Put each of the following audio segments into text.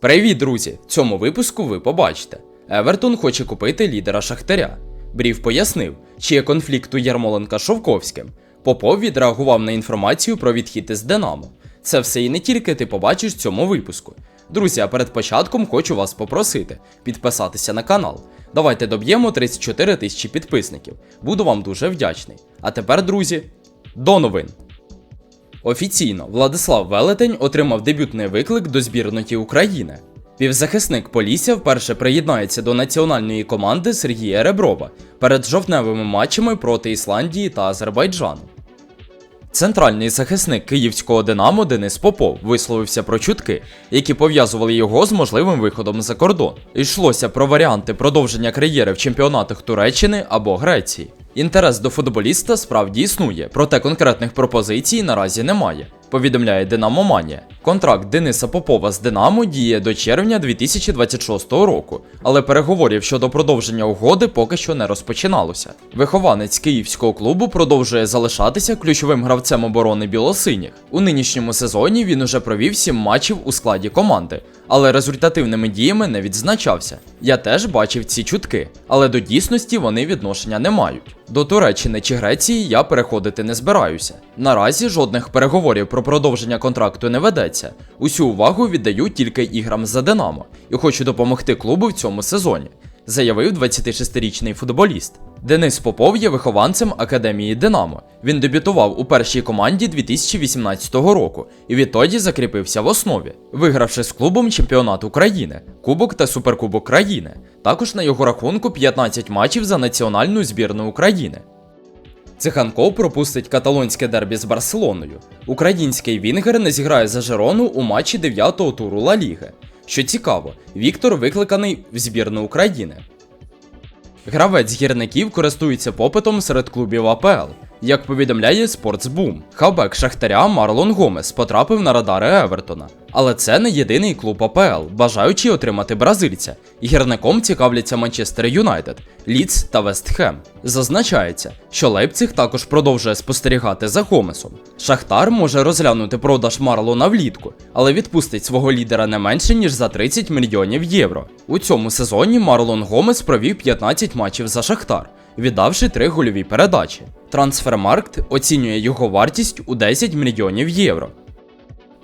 Привіт, друзі! В цьому випуску ви побачите. Евертон хоче купити лідера Шахтаря. Брів пояснив, чи є конфлікт у Ярмоленка Шовковським. Попов відреагував на інформацію про відхід із Динамо. Це все і не тільки ти побачиш в цьому випуску. Друзі, а перед початком хочу вас попросити підписатися на канал. Давайте доб'ємо 34 тисячі підписників. Буду вам дуже вдячний. А тепер, друзі, до новин. Офіційно Владислав Велетень отримав дебютний виклик до збірної України. Півзахисник Полісся вперше приєднається до національної команди Сергія Реброва перед жовтневими матчами проти Ісландії та Азербайджану. Центральний захисник київського Динамо Денис Попов висловився про чутки, які пов'язували його з можливим виходом за кордон. Йшлося про варіанти продовження кар'єри в чемпіонатах Туреччини або Греції. Інтерес до футболіста справді існує, проте конкретних пропозицій наразі немає. Повідомляє Динамо Манія. Контракт Дениса Попова з Динамо діє до червня 2026 року, але переговорів щодо продовження угоди поки що не розпочиналося. Вихованець київського клубу продовжує залишатися ключовим гравцем оборони білосиніх. У нинішньому сезоні він уже провів 7 матчів у складі команди, але результативними діями не відзначався. Я теж бачив ці чутки, але до дійсності вони відношення не мають. До Туреччини чи Греції я переходити не збираюся. Наразі жодних переговорів про продовження контракту не ведеться. Усю увагу віддаю тільки іграм за Динамо і хочу допомогти клубу в цьому сезоні, заявив 26-річний футболіст. Денис Попов є вихованцем Академії Динамо. Він дебютував у першій команді 2018 року і відтоді закріпився в основі, вигравши з клубом чемпіонат України, Кубок та Суперкубок країни. Також на його рахунку 15 матчів за національну збірну України. Циханков пропустить каталонське дербі з Барселоною. Український Вінгер не зіграє за Жерону у матчі 9-го туру Ла Ліги. Що цікаво, Віктор викликаний в збірну України. Гравець гірників користується попитом серед клубів АПЛ. Як повідомляє Спортсбум, хавбек Шахтаря Марлон Гомес потрапив на радари Евертона. Але це не єдиний клуб АПЛ, бажаючи отримати бразильця. Гірником цікавляться Манчестер Юнайтед, Ліц та Вестхем. Зазначається, що Лейпциг також продовжує спостерігати за Гомесом. Шахтар може розглянути продаж Марлона влітку, але відпустить свого лідера не менше ніж за 30 мільйонів євро. У цьому сезоні Марлон Гомес провів 15 матчів за Шахтар віддавши три гольові передачі. Трансфермаркт оцінює його вартість у 10 мільйонів євро.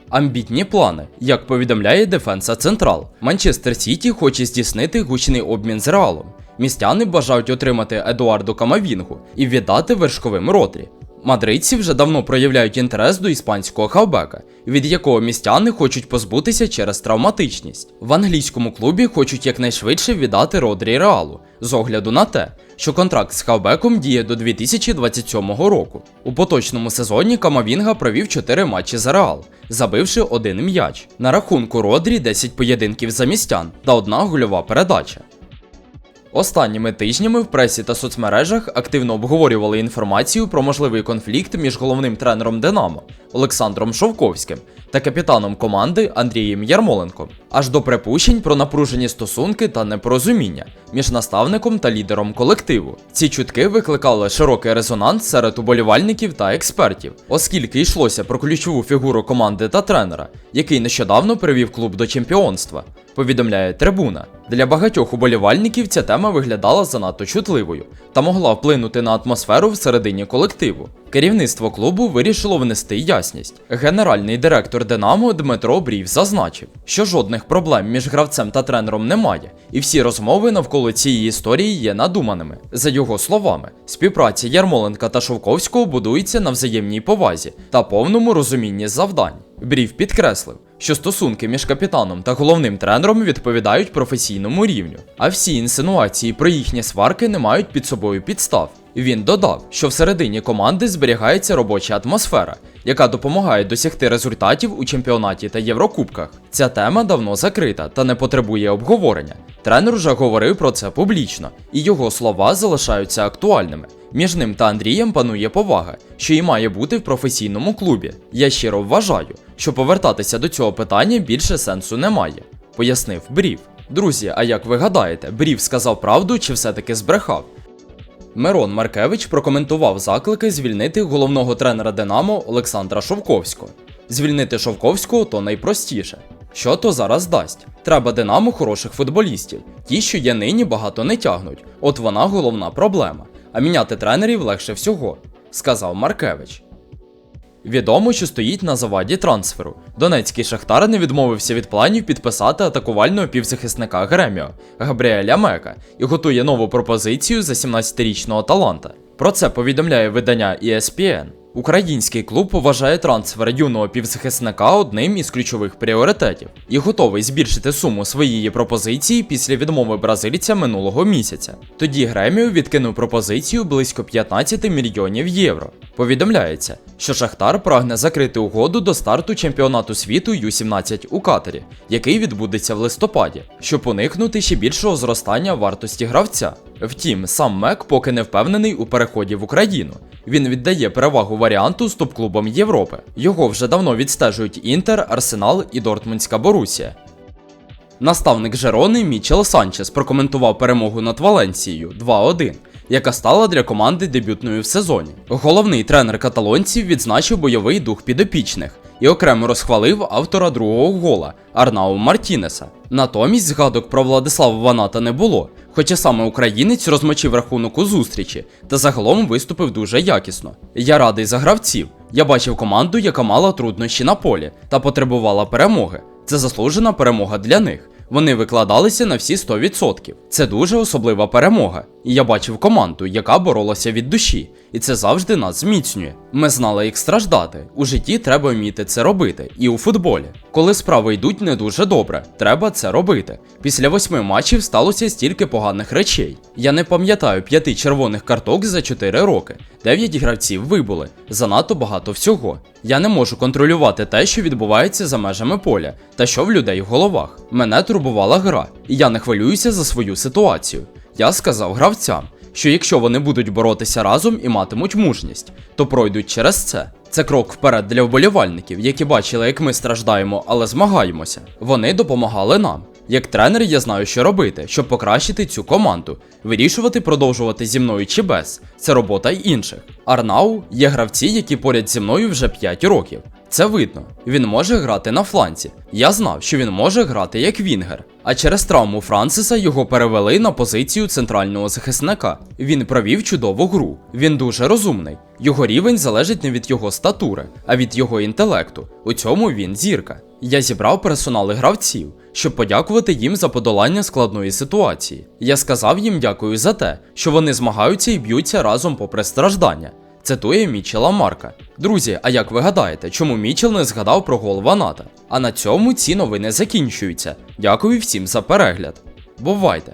Амбітні плани, як повідомляє Дефенса Централ, Манчестер Сіті хоче здійснити гучний обмін з Реалом. Містяни бажають отримати Едуарду Камавінгу і віддати вершковим ротрі. Мадридці вже давно проявляють інтерес до іспанського хавбека, від якого містяни хочуть позбутися через травматичність. В англійському клубі хочуть якнайшвидше віддати Родрі Реалу, з огляду на те, що контракт з хавбеком діє до 2027 року. У поточному сезоні Камавінга провів 4 матчі за Реал, забивши один м'яч. На рахунку Родрі 10 поєдинків за містян та одна гольова передача. Останніми тижнями в пресі та соцмережах активно обговорювали інформацію про можливий конфлікт між головним тренером Динамо Олександром Шовковським та капітаном команди Андрієм Ярмоленком, аж до припущень про напружені стосунки та непорозуміння між наставником та лідером колективу. Ці чутки викликали широкий резонанс серед уболівальників та експертів, оскільки йшлося про ключову фігуру команди та тренера, який нещодавно привів клуб до чемпіонства. Повідомляє трибуна. Для багатьох уболівальників ця тема виглядала занадто чутливою та могла вплинути на атмосферу всередині колективу. Керівництво клубу вирішило внести ясність. Генеральний директор Динамо Дмитро Брів зазначив, що жодних проблем між гравцем та тренером немає, і всі розмови навколо цієї історії є надуманими. За його словами, співпраця Ярмоленка та Шовковського будується на взаємній повазі та повному розумінні завдань. Брів підкреслив, що стосунки між капітаном та головним тренером відповідають професійному рівню, а всі інсинуації про їхні сварки не мають під собою підстав. Він додав, що всередині команди зберігається робоча атмосфера, яка допомагає досягти результатів у чемпіонаті та Єврокубках. Ця тема давно закрита та не потребує обговорення. Тренер вже говорив про це публічно, і його слова залишаються актуальними. Між ним та Андрієм панує повага, що і має бути в професійному клубі. Я щиро вважаю, що повертатися до цього питання більше сенсу немає, пояснив Брів. Друзі, а як ви гадаєте, Брів сказав правду чи все-таки збрехав? Мирон Маркевич прокоментував заклики звільнити головного тренера Динамо Олександра Шовковського. Звільнити Шовковського то найпростіше. Що то зараз дасть? Треба Динамо хороших футболістів. Ті, що є нині, багато не тягнуть. От вона головна проблема. А міняти тренерів легше всього, сказав Маркевич. Відомо, що стоїть на заваді трансферу. Донецький Шахтар не відмовився від планів підписати атакувального півзахисника Греміо Габріеля Мека і готує нову пропозицію за 17-річного таланта. Про це повідомляє видання ESPN. Український клуб вважає трансфер юного півзахисника одним із ключових пріоритетів і готовий збільшити суму своєї пропозиції після відмови бразильця минулого місяця. Тоді Греміо відкинув пропозицію близько 15 мільйонів євро. Повідомляється, що Шахтар прагне закрити угоду до старту чемпіонату світу Ю-17 у Катері, який відбудеться в листопаді, щоб уникнути ще більшого зростання вартості гравця. Втім, сам Мек поки не впевнений у переході в Україну. Він віддає перевагу варіанту з топ-клубом Європи. Його вже давно відстежують Інтер, Арсенал і Дортмундська Борусія. Наставник Жерони Мічел Санчес прокоментував перемогу над Валенсією 2-1, яка стала для команди дебютною в сезоні. Головний тренер каталонців відзначив бойовий дух підопічних і окремо розхвалив автора другого гола Арнау Мартінеса. Натомість згадок про Владислава Ваната не було, хоча саме українець розмочив рахунок у зустрічі та загалом виступив дуже якісно. Я радий за гравців. Я бачив команду, яка мала труднощі на полі та потребувала перемоги. Це заслужена перемога для них. Вони викладалися на всі 100%. Це дуже особлива перемога. І я бачив команду, яка боролася від душі, і це завжди нас зміцнює. Ми знали, як страждати. У житті треба вміти це робити, і у футболі. Коли справи йдуть не дуже добре, треба це робити. Після восьми матчів сталося стільки поганих речей. Я не пам'ятаю п'яти червоних карток за 4 роки. Дев'ять гравців вибули. Занадто багато всього. Я не можу контролювати те, що відбувається за межами поля, та що в людей в головах. Мене турбувала гра, і я не хвилююся за свою ситуацію. Я сказав гравцям, що якщо вони будуть боротися разом і матимуть мужність, то пройдуть через це. Це крок вперед для вболівальників, які бачили, як ми страждаємо, але змагаємося. Вони допомагали нам. Як тренер, я знаю, що робити, щоб покращити цю команду, вирішувати, продовжувати зі мною чи без. Це робота й інших. Арнау є гравці, які поряд зі мною вже 5 років. Це видно. Він може грати на фланці. Я знав, що він може грати як Вінгер. А через травму Франциса його перевели на позицію центрального захисника. Він провів чудову гру. Він дуже розумний. Його рівень залежить не від його статури, а від його інтелекту. У цьому він зірка. Я зібрав персонали гравців, щоб подякувати їм за подолання складної ситуації. Я сказав їм дякую за те, що вони змагаються і б'ються разом попри страждання. Цитує Мічела Марка. Друзі, а як ви гадаєте, чому Мічел не згадав про гол Ваната? А на цьому ці новини закінчуються. Дякую всім за перегляд. Бувайте!